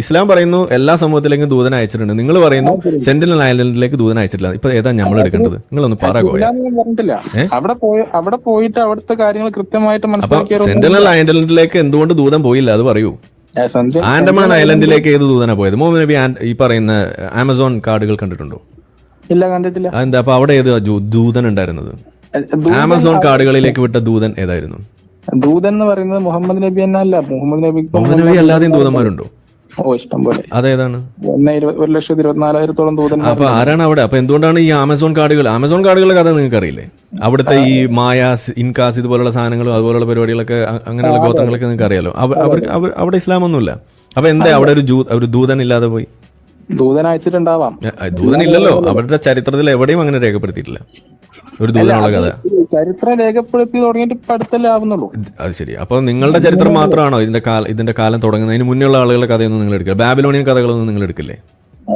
ഇസ്ലാം പറയുന്നു എല്ലാ സമൂഹത്തിലേക്കും ദൂതൻ അയച്ചിട്ടുണ്ട്. നിങ്ങൾ പറയുന്നു സെന്റിനൽ ഐലൻഡിലേക്ക് ദൂതൻ അയച്ചിട്ടില്ല. ഇപ്പൊ ഏതാ നമ്മൾ എടുക്കേണ്ടത്? നിങ്ങൾ ഒന്ന് മനസ്സിലാക്കിയ സെന്റിനൽ ഐലൻഡിലേക്ക് എന്തുകൊണ്ട് ദൂതൻ പോയില്ല? അത് പറയൂ. ആൻഡമാൻ ഐലൻഡിലേക്ക് ഏത് ദൂതനാ പോയത്? മുഹമ്മദ് നബി ഈ പറയുന്ന ആമസോൺ കാർഡുകൾ കണ്ടിട്ടുണ്ടോ? ഇല്ല കണ്ടിട്ടില്ല. എന്താ അപ്പൊ അവിടെ ഏത് ദൂതൻ ഉണ്ടായിരുന്നത്? ആമസോൺ കാർഡുകളിലേക്ക് വിട്ട ദൂതൻ ഏതായിരുന്നു? ദൂതൻ എന്ന് പറയുന്നത് മുഹമ്മദ് നബി എന്നല്ല മുഹമ്മദ് നബി മുഹമ്മദ് നബി അല്ലാതെയും ദൂതന്മാരുണ്ടോ? ഓ ഇഷ്ടം പോലെ. അതേതാണ്? ഒന്ന് ഇരുപത് ഒരു ലക്ഷത്തി ഇരുപത്തിനാലായിരത്തോളം ദൂതൻ അപ്പൊ ആരാണ് അവിടെ? അപ്പൊ എന്തുകൊണ്ടാണ് ഈ ആമസോൺ കാർഡുകൾ? ആമസോൺ കാർഡുകളുടെ കഥ നിങ്ങൾക്ക് അറിയില്ലേ അവിടുത്തെ ഈ മായാസ് ഇൻകാസ് ഇതുപോലുള്ള സാധനങ്ങളും അതുപോലുള്ള പരിപാടികളൊക്കെ അങ്ങനെയുള്ള ഗോത്രങ്ങളൊക്കെ നിങ്ങൾക്ക് അറിയാലോ അവ- അവർക്ക് അവിടെ ഇസ്ലാം ഒന്നുമില്ല അപ്പൊ എന്താ അവിടെ ഒരു ഒരു ദൂതൻ ഇല്ലാതെ പോയി? ദൂതൻ അയച്ചിട്ടുണ്ടാവാം. ദൂതൻ ഇല്ലല്ലോ അവരുടെ ചരിത്രത്തിൽ എവിടെയും അങ്ങനെ രേഖപ്പെടുത്തിയിട്ടില്ല. ഒരു ദൂതനുള്ള കഥ. ചരിത്രം രേഖപ്പെടുത്തി തുടങ്ങിയിട്ട് അടുത്തല്ലേ ആവുന്നുള്ളൂ. അത് ശരി. അപ്പോൾ നിങ്ങളുടെ ചരിത്രം മാത്രമാണോ ഇതിന്റെ കാല ഇതിന്റെ കാലം തുടങ്ങുന്നതിന് മുന്നേ ഉള്ള ആളുകളുടെ കഥയൊന്നും നിങ്ങൾ എടുക്കില്ല. ബാബിലോണിയൻ കഥകളൊന്നും നിങ്ങൾ എടുക്കില്ലേ?